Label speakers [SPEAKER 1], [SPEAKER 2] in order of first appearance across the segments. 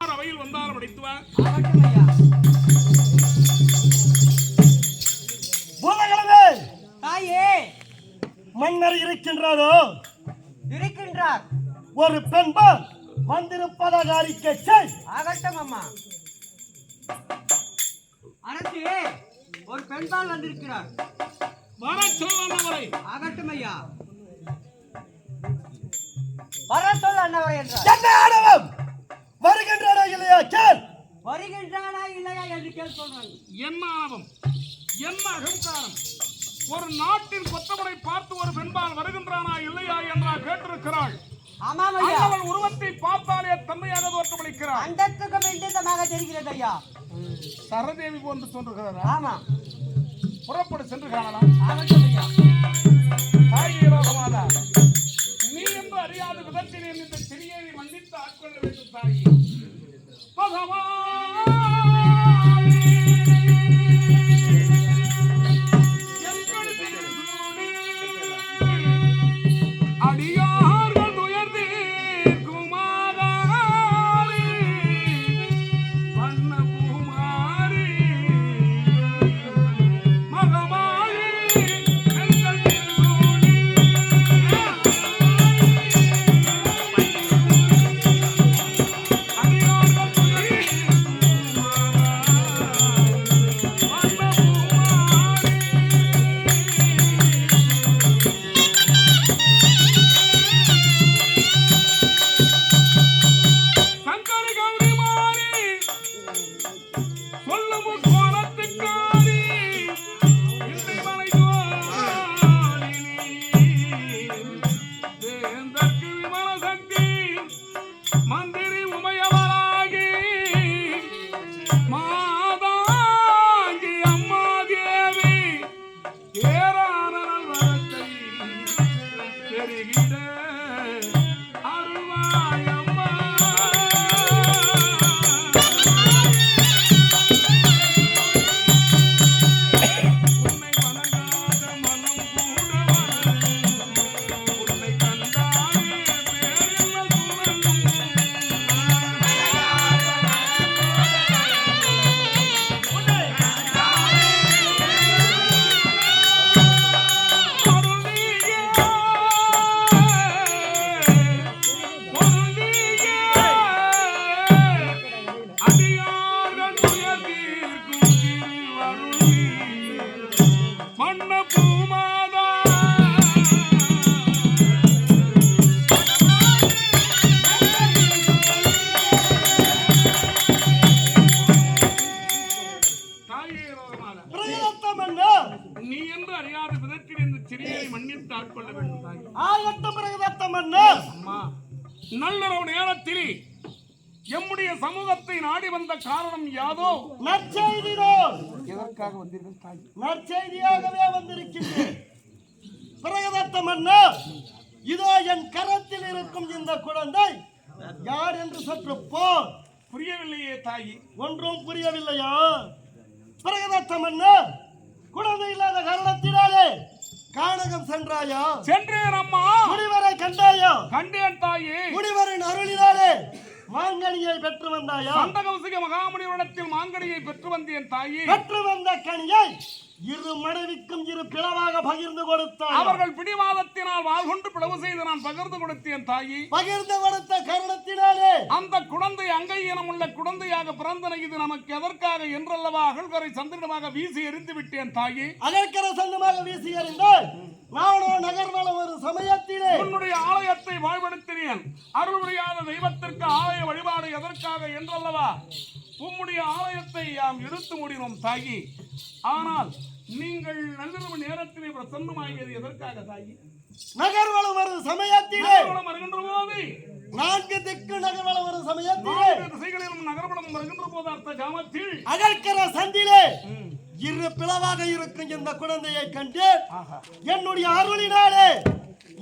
[SPEAKER 1] அவையில் வந்தாலும் அடித்துவா?
[SPEAKER 2] ஆகட்டும் ஐயா
[SPEAKER 3] பூதகளவே
[SPEAKER 2] தாயே!
[SPEAKER 3] மன்னர் இருக்கின்றாரோ?
[SPEAKER 2] இருக்கின்றார்.
[SPEAKER 3] ஒரு பெண்பால் வந்திருப்பதாக அறிக்கை செய்.
[SPEAKER 2] ஆகட்டும் அம்மா. அரசே ஒரு பெண்பால் வந்திருக்கிறார்.
[SPEAKER 1] வர சொல் அண்ணவரை
[SPEAKER 2] ஆகட்டும் ஐயா. வர சொல் அண்ணவரை என்றார்.
[SPEAKER 3] என்ன ஆணவம்? வருகின்றன இல்லையா? கேள்.
[SPEAKER 2] வருகின்றானா இல்லையா என்று கேள் சொல்றாங்க.
[SPEAKER 1] என்ன ஆணவம் என்ன அகங்காரம். ஒரு நாட்டின் கொத்தவனை பார்த்து ஒரு பெண்பால் வருகின்றானா இல்லையா என்றா கேட்டிருக்கிறாள். அவள் உருவத்தை பார்த்தாலே தன்மையாக தோற்றமளிக்கிறாள்.
[SPEAKER 2] அண்டத்துக்கு விண்டமாக தெரிகிறது ஐயா.
[SPEAKER 1] சரதேவி போன்று தோன்றுகிறாரா
[SPEAKER 2] ஆமா.
[SPEAKER 1] புறப்படு சென்று காணலாம். தாயே ரோகமாதா. அறியாத விதத்தில் இருந்து சிறியனை மன்னித்து ஆட்கொள்ள வேண்டும் தாயே. பகவான்!
[SPEAKER 3] Yeah. மன்னர்
[SPEAKER 1] அம்மா நல்லுறவு நேரத்தில் எம்முடைய சமூகத்தை நாடி வந்த காரணம் யாதோ?
[SPEAKER 3] நற்செய்தினோர்
[SPEAKER 1] எதற்காக வந்தீர்கள் தாய்?
[SPEAKER 3] நற்செய்தியாகவே வந்திருக்கின்றேன். இதோ என் கரத்தில் இருக்கும் இந்த குழந்தை யார் என்று சற்று போர்
[SPEAKER 1] புரியவில்லையே தாயி.
[SPEAKER 3] ஒன்றும் புரியவில்லையா? பிரகதத்த மன்னர் குழந்தை இல்லாத காரணத்தினாலே கானகம் சென்றாயா?
[SPEAKER 1] சென்றேன் அம்மா
[SPEAKER 3] முனிவரை கண்டாயா?
[SPEAKER 1] கண்டேன் தாயே.
[SPEAKER 3] முனிவரின் அருளினாலே மாங்கனியை பெற்று வந்தாயா?
[SPEAKER 1] சந்தகவசிக மகாமுனிவரிடத்தில் மாங்கனியை பெற்று வந்தேன் தாயே.
[SPEAKER 3] பெற்று வந்த கனியை இரு மனைவிக்கும் இரு பிளவாக பகிர்ந்து கொடுத்தார்
[SPEAKER 1] அவர்கள் பிடிவாதத்தினால் வாழ்கொண்டு பிளவு செய்து நான் பகிர்ந்து கொடுத்தேன் தாயி.
[SPEAKER 3] பகிர்ந்து கொடுத்த காரணத்தினாலே.
[SPEAKER 1] அந்த குழந்தை அங்கை இனமுள்ள குழந்தையாக பிறந்தன இது நமக்கு எதற்காக என்றல்லவா அகழ்கரை சந்திரமாக வீசி எறிந்து விட்டேன் தாயி.
[SPEAKER 3] அகற்கர சொந்தமாக வீசி எறிந்தால் நானோ நகர்வலம் ஒரு சமயத்திலே.
[SPEAKER 1] உன்னுடைய ஆலயத்தை வாழ்வெடுத்தினேன் அருள் புரியாத தெய்வத்திற்கு ஆலய வழிபாடு எதற்காக என்றல்லவா? உம்முடைய ஆலயத்தை யாம் இழுத்து முடினோம் தாயி. ஆனால் நீங்கள் நள்ளிரவு நேரத்திலே பிரசன்னமாகியது எதற்காக தாயி?
[SPEAKER 3] நகர்வலம் ஒரு சமயத்திலே.
[SPEAKER 1] நகர்வலம் வருகின்ற போது.
[SPEAKER 3] நான்கு திக்கு நகர்வலம் ஒரு சமயத்திலே.
[SPEAKER 1] திசைகளிலும் நகர்வலம் வருகின்ற போது அர்த்த ஜாமத்தில்.
[SPEAKER 3] அகற்கர சந்திலே. இரு பிளவாக இருக்கும் இந்த குழந்தையை கண்டு. என்னுடைய அருளினாலே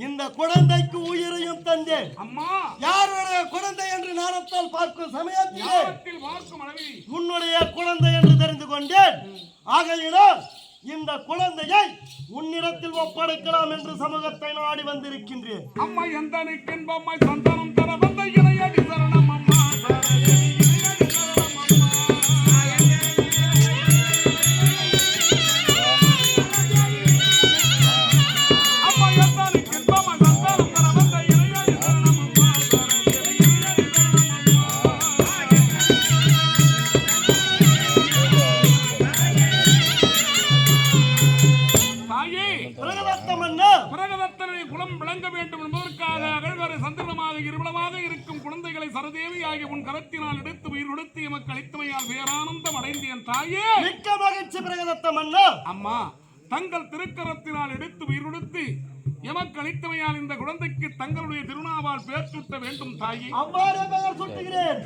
[SPEAKER 3] இந்த குழந்தைக்கு உயிரையும் தந்தேன்.
[SPEAKER 1] அம்மா.
[SPEAKER 3] யாருடைய குழந்தை என்று நாணத்தால் பார்க்கும் சமயத்திலே. உன்னுடைய குழந்தை என்று தெரிந்து கொண்டேன். ஆகையினால் இந்த குழந்தையை உன்னிடத்தில் ஒப்படைக்கலாம் என்று சமூகத்தை நாடி வந்திருக்கின்றேன்.
[SPEAKER 1] அம்மா எந்த நிற்கின்பம்மை சந்தனம் தர வந்த இணையடி சரணம். கரத்தினால் எடுத்து உயிர் கொடுத்து எமக்கு அளித்தமையால் பேரானந்தம் அடைந்தேன் தாயே.
[SPEAKER 3] மிக்க மகிழ்ச்சி பிரகதத்த மன்னா
[SPEAKER 1] அம்மா தங்கள் திருக்கரத்தினால் எடுத்து உயிர் கொடுத்து எமக்கு அளித்தமையால் இந்த குழந்தைக்கு தங்களுடைய திருநாவால் பேர் சூட்ட வேண்டும் தாயே.
[SPEAKER 3] அவ்வாறே பெயர் சுட்டுகிறேன்.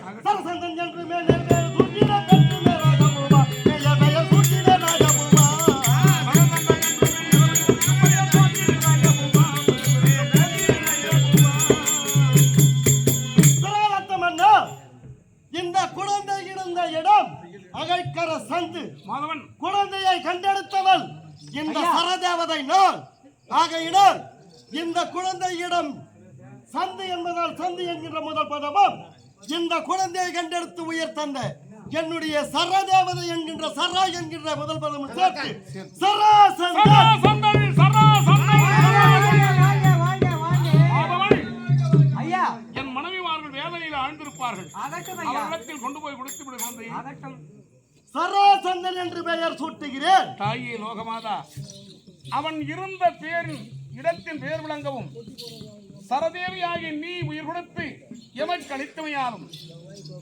[SPEAKER 3] குழந்தையை கண்டெடுத்தவள் இந்த சரதேவதை நான் ஆகையினால் இந்த குழந்தையிடம் சந்து என்பதால் சந்து என்கின்ற முதல் பதமும் இந்த குழந்தையை கண்டெடுத்து உயர் தந்த என்னுடைய சரதேவதை என்கின்ற சரா என்கின்ற முதல் பதமும் சேர்த்து
[SPEAKER 2] வாழ்க.
[SPEAKER 1] மாதவன்
[SPEAKER 2] ஐயா.
[SPEAKER 1] என் மனைவிமார்கள் வேதனையில் ஆழ்ந்திருப்பார்கள். அவரிடத்தில் கொண்டு போய் கொடுத்து விடு குழந்தையை
[SPEAKER 3] சராசந்தன் என்று பெயர் சூட்டுகிறேன்.
[SPEAKER 1] தாயே லோகமாதா அவன் இருந்த பேரின் இடத்தின் பேர் விளங்கவும் சரதேவியாகி நீ உயிர் கொடுத்து எமக்கு அளித்தமையாலும்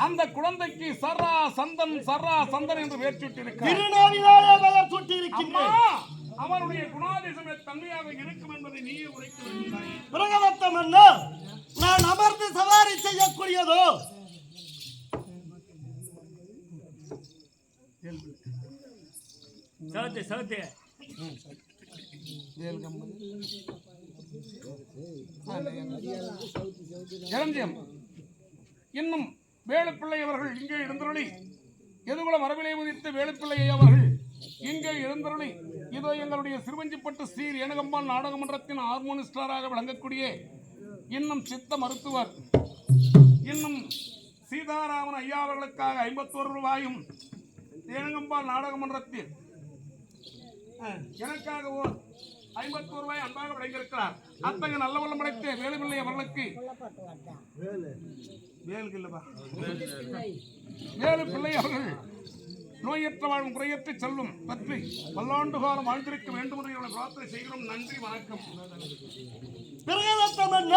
[SPEAKER 1] அந்த குழந்தைக்கு சர்ரா சந்தன் சர்ரா சந்தன் என்று பெயர் சூட்டியிருக்கிறார்.
[SPEAKER 3] பெயர்
[SPEAKER 1] அவனுடைய குணாதிசமே தன்மையாக இருக்கும் என்பதை நீயே உரைக்க வேண்டும் தாயே.
[SPEAKER 3] பிரகதத்தம் என்ன நான் அமர்ந்து சவாரி செய்யக்கூடியதோ
[SPEAKER 4] சவுத்து சவுத்து.
[SPEAKER 1] இளஞ்சியம் இன்னும் வேலுப்பிள்ளை அவர்கள் இங்கே இருந்தருளி எதுகுல மரபிலே உதித்த வேலுப்பிள்ளை அவர்கள்? இங்கே இருந்தருளி இதோ எங்களுடைய சிறுவஞ்சிப்பட்டு ஸ்ரீ ரேணுகம்பாள் நாடகமன்றத்தின் ஹார்மோனிஸ்டராக விளங்கக்கூடிய இன்னும் சித்த மருத்துவர். இன்னும் சீதாராமன் ஐயா அவர்களுக்காக ஐம்பத்தோரு ரூபாயும் ரேணுகம்பாள் நாடக மன்றத்தில் அஹ், எனக்காக ஓர் ஐம்பத்தோரு ரூபாய் அன்பாக வழங்கியிருக்கிறார். அத்தகைய நல்ல வல்லம் படைத்த வேலுப்பிள்ளை அவர்களுக்கு வேலுக்கு இல்லப்பா. வேலு பிள்ளை அவர்கள் நோயற்ற வாழும் குறையற்ற செல்வம் பற்றி பல்லாண்டு காலம் வாழ்ந்திருக்க வேண்டும் என்று பிரார்த்தனை செய்கிறோம். நன்றி வணக்கம்.
[SPEAKER 3] பிரகதத்தம் என்ன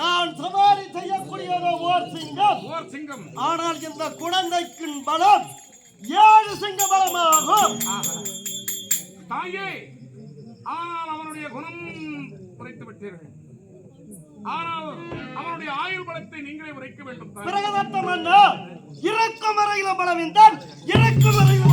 [SPEAKER 3] நான் சவாரி செய்யக்கூடியதோ ஓர் சிங்கம்.
[SPEAKER 1] ஓர் சிங்கம்.
[SPEAKER 3] ஆனால் இந்த குழந்தைக்கு பலம் ஏழு சிங்க பலமாகும்.
[SPEAKER 1] தாயே ஆனால் அவனுடைய குணம் குறைத்து விட்டீர்கள் ஆனால் அவனுடைய ஆயுள் பலத்தை நீங்களே உரைக்க வேண்டும் தாயே.
[SPEAKER 3] பிரகதத்தம் என்ன இறக்கும் வரையில பலம் இருந்தால் இறக்கும் வரையில